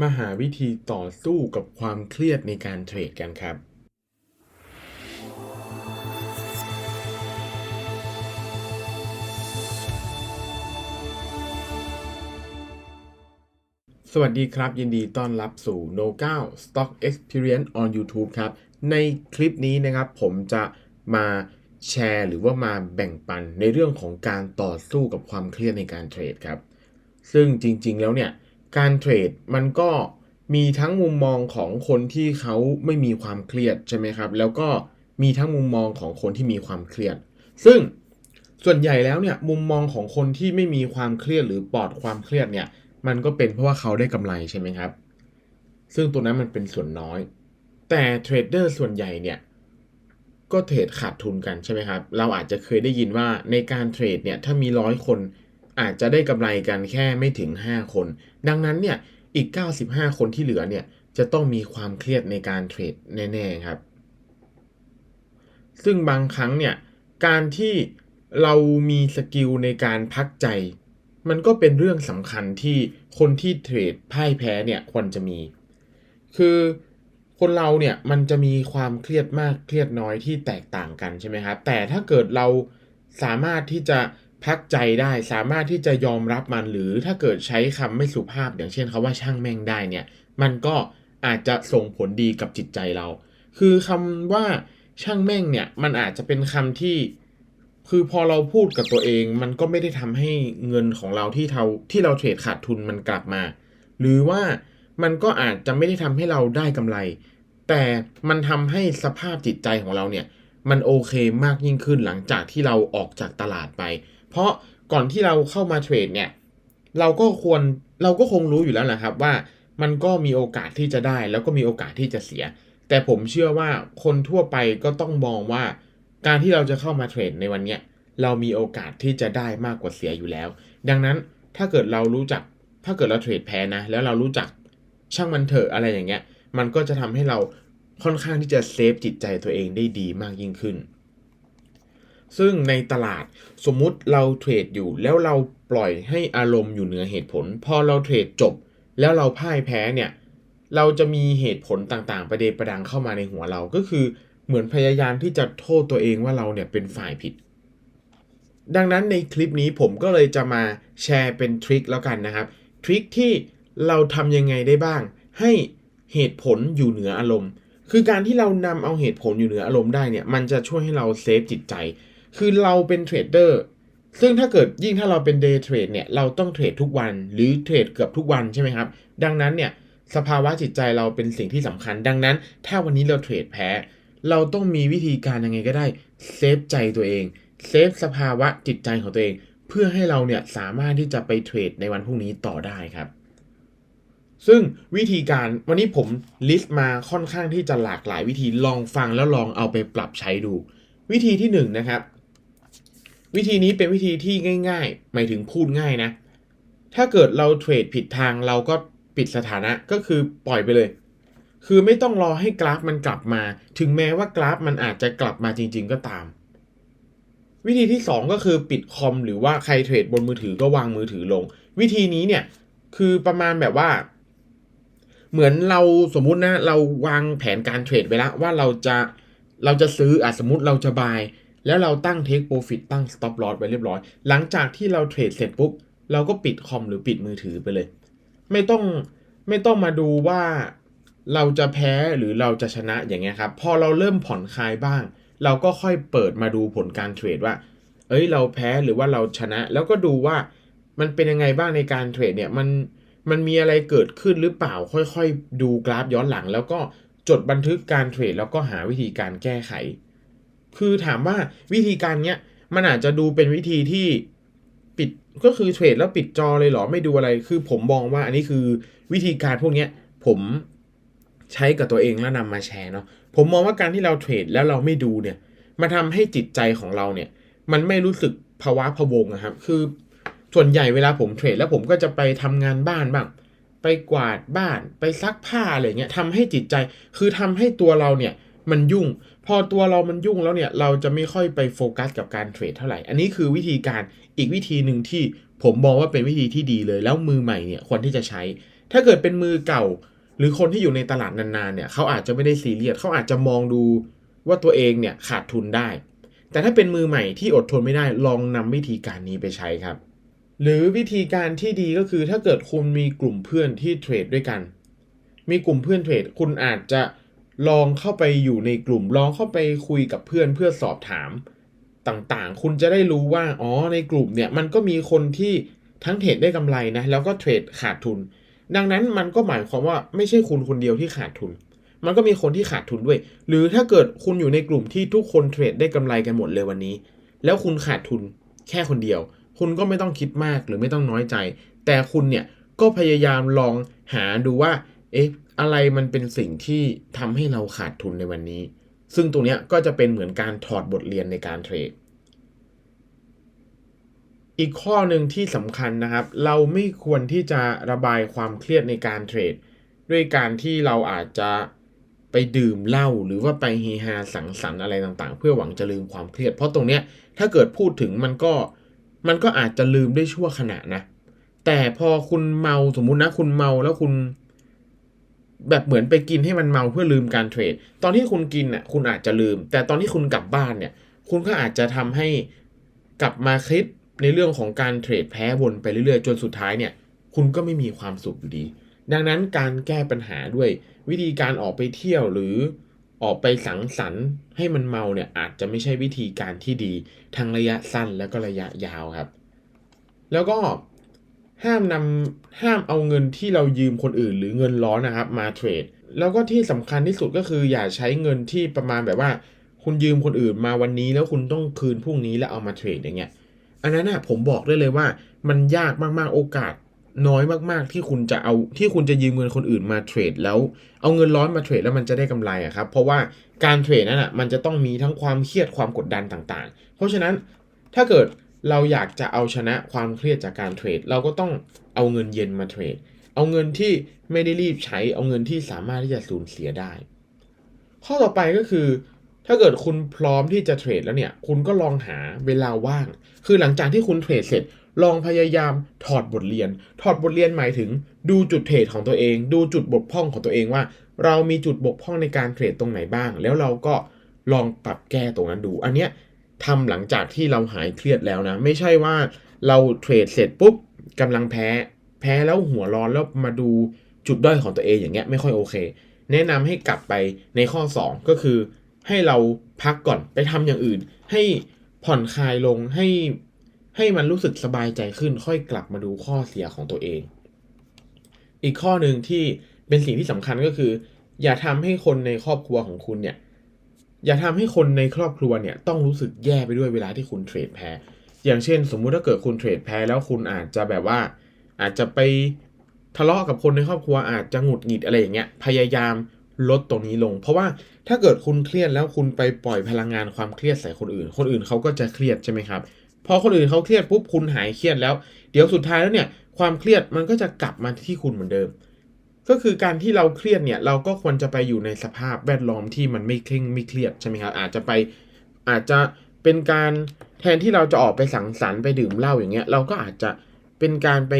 มาหาวิธีต่อสู้กับความเครียดในการเทรดกันครับ สวัสดีครับ ยินดีต้อนรับสู่ No 9 Stock Experience on YouTube ครับ ในคลิปนี้นะครับผมจะมาแชร์หรือว่ามาแบ่งปันในเรื่องของการต่อสู้กับความเครียดในการเทรดครับ ซึ่งจริงๆแล้วเนี่ย การเทรดมันก็มีทั้งมุมมองของคนที่เขาไม่มีความเครียดใช่ไหมครับ แล้วก็มีทั้งมุมมองของคนที่มีความเครียด ซึ่งส่วนใหญ่แล้วเนี่ยมุมมองของคนที่ไม่มีความเครียดหรือปลอดความเครียดเนี่ย มันก็เป็นเพราะว่าเขาได้กำไรใช่ไหมครับ ซึ่งตัวนั้นมันเป็นส่วนน้อย แต่เทรดเดอร์ส่วนใหญ่เนี่ยก็เทรดขาดทุนกันใช่ไหมครับ เราอาจจะเคยได้ยินว่าในการเทรดเนี่ยถ้ามีร้อยคน อาจจะได้กำไรกันแค่ไม่ถึง 5 คน ดังนั้นเนี่ยอีก 95 คนที่เหลือเนี่ยจะต้องมีความเครียดในการเทรดแน่ๆครับ ซึ่งบางครั้งเนี่ยการที่เรามีสกิลในการพักใจ มันก็เป็นเรื่องสำคัญที่คนที่เทรดพ่ายแพ้เนี่ยควรจะมี คือคนเราเนี่ยมันจะมีความเครียดมากเครียดน้อยที่แตกต่างกันใช่ไหมครับ แต่ถ้าเกิดเราสามารถที่จะ พักใจได้สามารถที่จะยอมรับมันหรือถ้าเกิดใช้คำไม่สุภาพ อย่างเช่นคาว่าช่างแม่งได้เนี่ยมันก็อาจจะส่งผลดีกับจิตใจเรา คือคำว่าช่างแม่งเนี่ยมันอาจจะเป็นคำที่ คือพอเราพูดกับตัวเอง มันก็ไม่ได้ทำให้เงินของเราที่เราที่เราเทรดขาดทุนมันกลับมา หรือว่ามันก็อาจจะไม่ได้ทำให้เราได้กำไร แต่มันทำให้สภาพจิตใจของเราเนี่ยมันโอเคมากยิ่งขึ้นหลังจากที่เราออกจากตลาดไป เพราะก่อนที่เราเข้ามาเทรดเนี่ยเราก็ควรเราก็คงรู้อยู่แล้วแหละครับว่ามันก็มีโอกาสที่จะได้ แล้วก็มีโอกาสที่จะเสีย แต่ผมเชื่อว่าคนทั่วไปก็ต้องมองว่าการที่เราจะเข้ามาเทรดในวันเนี้ยเรามีโอกาสที่จะได้มากกว่าเสียอยู่แล้ว ดังนั้นถ้าเกิดเรารู้จักถ้าเกิดเราเทรดแพ้นะ แล้วเรารู้จักช่างมันเถอะอะไรอย่างเงี้ย มันก็จะทำให้เราค่อนข้างที่จะเซฟจิตใจตัวเองได้ดีมากยิ่งขึ้น ซึ่งในตลาดสมมุติเราเทรดอยู่ แล้วเราปล่อยให้อารมณ์อยู่เหนือเหตุผล พอเราเทรดจบ แล้วเราพ่ายแพ้เนี่ยเราจะมีเหตุผลต่างๆ ประเดประดังเข้ามาในหัวเราก็คือเหมือนพยายามที่จะโทษตัวเองว่าเราเนี่ยเป็นฝ่ายผิด ดังนั้นในคลิปนี้ผมก็เลยจะมาแชร์เป็นทริคแล้วกันนะครับทริคที่เราทำยังไงได้บ้าง ให้เหตุผลอยู่เหนืออารมณ์ คือการที่เรานำเอาเหตุผลอยู่เหนืออารมณ์ได้เนี่ยมันจะช่วยให้เราเซฟจิตใจ คือเราเป็นเทรดเดอร์ซึ่งถ้าเกิดยิ่งถ้าเราเป็นเดย์เทรดเนี่ยเราต้องเทรดทุกวันหรือเทรดเกือบทุกวันใช่ไหมครับ ดังนั้นเนี่ยสภาวะจิตใจเราเป็นสิ่งที่สำคัญ ดังนั้น ถ้าวันนี้เราเทรดแพ้ เราต้องมีวิธีการยังไงก็ได้เซฟใจตัวเองเซฟสภาวะจิตใจของตัวเอง เพื่อให้เราเนี่ยสามารถที่จะไปเทรดในวันพรุ่งนี้ต่อได้ครับ ซึ่งวิธีการวันนี้ผมลิสต์มาค่อนข้างที่จะหลากหลายวิธีลองฟังแล้วลองเอาไปปรับใช้ดู วิธีที่หนึ่งนะครับ วิธีนี้เป็นวิธีที่ง่าย ๆ หมายถึงพูดง่ายนะ ถ้าเกิดเราเทรดผิดทางเราก็ปิดสถานะก็คือปล่อยไปเลย คือไม่ต้องรอให้กราฟมันกลับมา ถึงแม้ว่ากราฟมันอาจจะกลับมาจริง ๆ ก็ตาม วิธีที่ 2 ก็คือปิดคอมหรือว่าใครเทรดบนมือถือก็วางมือถือลง วิธีนี้เนี่ยคือประมาณแบบว่า เหมือนเราสมมุตินะ เราวางแผนการเทรดไปแล้วว่าเราจะเราจะซื้ออะสมมติเราจะบาย แล้วเราตั้ง take profit ตั้ง stop loss ไว้เรียบร้อย หลังจากที่เราเทรดเสร็จปุ๊บ เราก็ปิดคอมหรือปิดมือถือไปเลย ไม่ต้องไม่ต้องมาดูว่าเราจะแพ้หรือเราจะชนะอย่างเงี้ยครับ พอเราเริ่มผ่อนคลายบ้าง เราก็ค่อยเปิดมาดูผลการเทรดว่า เอ้ยเราแพ้หรือว่าเราชนะ แล้วก็ดูว่ามันเป็นยังไงบ้างในการเทรดเนี่ยมันมันมีอะไรเกิดขึ้นหรือเปล่าค่อยๆ ดูกราฟย้อนหลัง แล้วก็จดบันทึกการเทรดแล้วก็หาวิธีการแก้ไข คือถามว่าวิธีการเนี้ยมันอาจจะดูเป็นวิธีที่ปิดก็คือเทรดแล้วปิดจอเลยเหรอไม่ดูอะไร คือผมมองว่าอันนี้คือวิธีการพวกเนี้ยผมใช้กับตัวเองแล้วนำมาแชร์เนาะผมมองว่าการที่เราเทรดแล้วเราไม่ดูเนี่ยมาทำให้จิตใจของเราเนี่ย มันไม่รู้สึกภาวะพะวงนะครับ คือส่วนใหญ่เวลาผมเทรดแล้วผมก็จะไปทำงานบ้านบ้าง ไปกวาดบ้านไปซักผ้าอะไรเงี้ยทำให้จิตใจ คือทำให้ตัวเราเนี่ยมันยุ่ง พอตัวเรามันยุ่งแล้วเนี่ย เราจะไม่ค่อยไปโฟกัสกับการเทรดเท่าไหร่ อันนี้คือวิธีการอีกวิธีหนึ่งที่ผมมองว่าเป็นวิธีที่ดีเลย แล้วมือใหม่เนี่ยควรที่จะใช้ ถ้าเกิดเป็นมือเก่า หรือคนที่อยู่ในตลาดนานๆเนี่ยเขาอาจจะไม่ได้ซีเรียสเขาอาจจะมองดูว่าตัวเองเนี่ยขาดทุนได้ แต่ถ้าเป็นมือใหม่ที่อดทนไม่ได้ลองนำวิธีการนี้ไปใช้ครับ หรือวิธีการที่ดีก็คือถ้าเกิดคุณมีกลุ่มเพื่อนที่เทรดด้วยกัน มีกลุ่มเพื่อนเทรดคุณอาจจะ ลองเข้าไปอยู่ในกลุ่ม ลองเข้าไปคุยกับเพื่อนเพื่อสอบถามต่างๆ คุณจะได้รู้ว่า อ๋อ ในกลุ่มเนี่ย มันก็มีคนที่ทั้งเทรดได้กำไรนะ แล้วก็เทรดขาดทุน ดังนั้นมันก็หมายความว่าไม่ใช่คุณคนเดียวที่ขาดทุน มันก็มีคนที่ขาดทุนด้วย หรือถ้าเกิดคุณอยู่ในกลุ่มที่ทุกคนเทรดได้กำไรกันหมดเลยวันนี้ แล้วคุณขาดทุนแค่คนเดียว คุณก็ไม่ต้องคิดมากหรือไม่ต้องน้อยใจ แต่คุณเนี่ยก็พยายามลองหาดูว่า เอ๊ะ อะไรมันเป็นสิ่งที่ทำให้เราขาดทุนในวันนี้ ซึ่งตรงนี้ก็จะเป็นเหมือนการถอดบทเรียนในการเทรด อีกข้อหนึ่งที่สำคัญนะครับ เราไม่ควรที่จะระบายความเครียดในการเทรด ด้วยการที่เราอาจจะไปดื่มเหล้าหรือว่าไปเฮฮาสังสรรค์อะไรต่างๆ เพื่อหวังจะลืมความเครียด เพราะตรงเนี้ยถ้าเกิดพูดถึงมันก็มันก็อาจจะลืมได้ชั่วขณะนะ แต่พอคุณเมาสมมุตินะคุณเมาแล้วคุณ แบบเหมือนไปกินให้มันเมาเพื่อลืมการเทรด ตอนที่คุณกินน่ะคุณอาจจะลืม แต่ตอนที่คุณกลับบ้านเนี่ย คุณก็อาจจะทำให้กลับมาคิดในเรื่องของการเทรดแพ้วนไปเรื่อยๆ จนสุดท้ายเนี่ย คุณก็ไม่มีความสุขอยู่ดี ดังนั้นการแก้ปัญหาด้วย วิธีการออกไปเที่ยวหรือออกไปสังสรรค์ให้มันเมาเนี่ยอาจจะไม่ใช่วิธีการที่ดีทั้งระยะสั้นและก็ระยะยาวครับ แล้วก็ ห้ามนำห้ามเอาเงินที่เรายืมคนอื่น หรือเงินร้อนนะครับ มาเทรด แล้วก็ที่สำคัญที่สุดก็คืออย่าใช้เงินที่ประมาณแบบว่า คุณยืมคนอื่นมาวันนี้ แล้วคุณต้องคืนพรุ่งนี้แล้วเอามาเทรดอย่างเงี้ย อันนั้นนะผมบอกได้เลยว่า มันยากมากๆโอกาสน้อยมากๆที่คุณจะเอาที่คุณจะยืมเงินคนอื่นมาเทรดแล้วเอาเงินร้อนมาเทรดแล้วมันจะได้กำไรอะครับเพราะว่าการเทรดนั้นอะมันจะต้องมีทั้งความเครียดความกดดันต่างๆ เพราะฉะนั้นถ้าเกิด เราอยากจะเอาชนะความเครียดจากการเทรด เราก็ต้องเอาเงินเย็นมาเทรด เอาเงินที่ไม่ได้รีบใช้ เอาเงินที่สามารถที่จะสูญเสียได้ ข้อต่อไปก็คือ ถ้าเกิดคุณพร้อมที่จะเทรดแล้วเนี่ย คุณก็ลองหาเวลาว่าง คือหลังจากที่คุณเทรดเสร็จ ลองพยายามถอดบทเรียน ถอดบทเรียนหมายถึง ดูจุดเทรดของตัวเอง ดูจุดบกพร่องของตัวเองว่า เรามีจุดบกพร่องในการเทรดตรงไหนบ้าง แล้วเราก็ลองปรับแก้ตรงนั้นดู อันเนี้ย ทำหลังจากที่เราหายเครียดแล้วนะ ไม่ใช่ว่าเราเทรดเสร็จปุ๊บกำลังแพ้ แพ้แล้วหัวร้อนแล้วมาดูจุดด้อยของตัวเองอย่างเงี้ยไม่ค่อยโอเค แนะนำให้กลับไปในข้อ 2 ก็คือ ให้เราพักก่อนไปทำอย่างอื่น ให้ผ่อนคลายลงให้ให้มันรู้สึกสบายใจขึ้น ค่อยกลับมาดูข้อเสียของตัวเอง อีกข้อหนึ่งที่เป็นสิ่งที่สำคัญก็คือ อย่าทำให้คนในครอบครัวของคุณเนี่ย อย่าทำให้คนในครอบครัวเนี่ยต้องรู้สึกแย่ไปด้วยเวลาที่คุณเทรดแพ้อย่างเช่น สมมุติถ้าเกิดคุณเทรดแพ้แล้วคุณอาจจะแบบว่า อาจจะไปทะเลาะกับคนในครอบครัวอาจจะหงุดหงิดอะไรอย่างเงี้ยพยายามลดตรงนี้ลง เพราะว่าถ้าเกิดคุณเครียดแล้วคุณไปปล่อยพลังงานความเครียดใส่คนอื่น คนอื่นเขาก็จะเครียดใช่ไหมครับพอคนอื่นเขาเครียดปุ๊บคุณหายเครียดแล้ว เดี๋ยวสุดท้ายแล้วเนี่ยความเครียดมันก็จะกลับมาที่คุณเหมือนเดิม ก็คือการที่เราเครียดเนี่ยเราก็ควรจะไปอยู่ในสภาพแวดล้อมที่มันไม่เคร่งไม่เครียดใช่ไหมครับอาจจะไปอาจจะเป็นการแทนที่เราจะออกไปสังสรรค์ไปดื่มเหล้าอย่างเงี้ยเราก็อาจจะเป็นการไป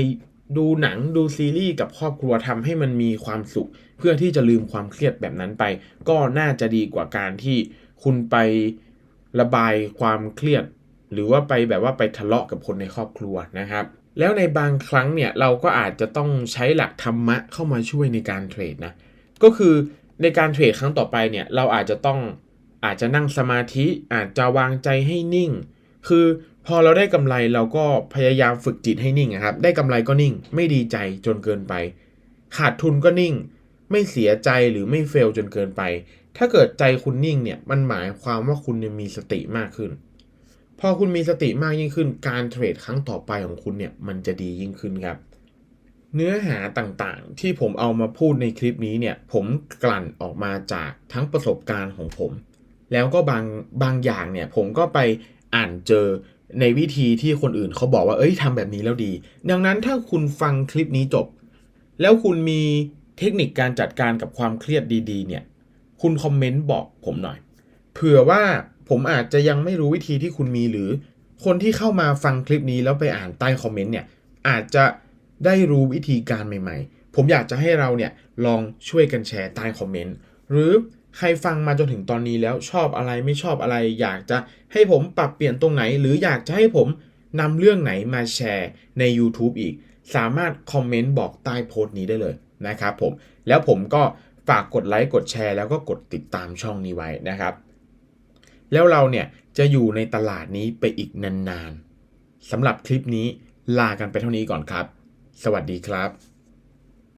ดูหนังดูซีรีส์กับครอบครัวทำให้มันมีความสุข เพื่อที่จะลืมความเครียดแบบนั้นไป ก็น่าจะดีกว่าการที่คุณไประบายความเครียด หรือว่าไปแบบว่าไปทะเลาะกับคนในครอบครัวนะครับ แล้วในบางครั้งเนี่ยเราก็อาจจะต้องใช้หลักธรรมะเข้ามาช่วยในการเทรดนะก็คือในการเทรดครั้งต่อไปเนี่ยเราอาจจะต้องอาจจะนั่งสมาธิอาจจะวางใจให้นิ่ง คือพอเราได้กำไรเราก็พยายามฝึกจิตให้นิ่งครับได้กำไรก็นิ่ง ไม่ดีใจจนเกินไป ขาดทุนก็นิ่ง ไม่เสียใจหรือไม่เฟลจนเกินไป ถ้าเกิดใจคุณนิ่งเนี่ยมันหมายความว่าคุณมีสติมากขึ้น พอคุณมีสติมากยิ่งขึ้น การเทรดครั้งต่อไปของคุณเนี่ยมันจะดียิ่งขึ้นครับ เนื้อหาต่างๆ ที่ผมเอามาพูดในคลิปนี้เนี่ย ผมกลั่นออกมาจากทั้งประสบการณ์ของผม แล้วก็บางบางอย่างเนี่ย ผมก็ไปอ่านเจอในวิธีที่คนอื่นเขาบอกว่า เอ้ยทำแบบนี้แล้วดี ดังนั้นถ้าคุณฟังคลิปนี้จบ แล้วคุณมีเทคนิคการจัดการกับความเครียดดี ๆ เนี่ย คุณคอมเมนต์บอกผมหน่อย เผื่อว่า ผมอาจจะยังไม่รู้วิธีที่คุณมีหรือ คนที่เข้ามาฟังคลิปนี้แล้วไปอ่านใต้คอมเมนต์เนี่ยอาจจะได้รู้วิธีการใหม่ ๆ ผมอยากจะให้เราเนี่ยลองช่วยกันแชร์ใต้คอมเมนต์หรือใครฟังมาจนถึงตอนนี้แล้วชอบอะไรไม่ชอบอะไร อยากจะให้ผมปรับเปลี่ยนตรงไหน หรืออยากจะให้ผมนำเรื่องไหนมาแชร์ใน YouTube อีก สามารถคอมเมนต์บอกใต้โพสต์นี้ได้เลยนะครับผมแล้วผมก็ฝากกดไลค์กดแชร์แล้วก็กดติดตามช่องนี้ไว้นะครับ แล้วเราเนี่ยจะอยู่ในตลาดนี้ไปอีกนานๆสำหรับคลิปนี้ลากันไปเท่านี้ก่อนครับ สวัสดีครับ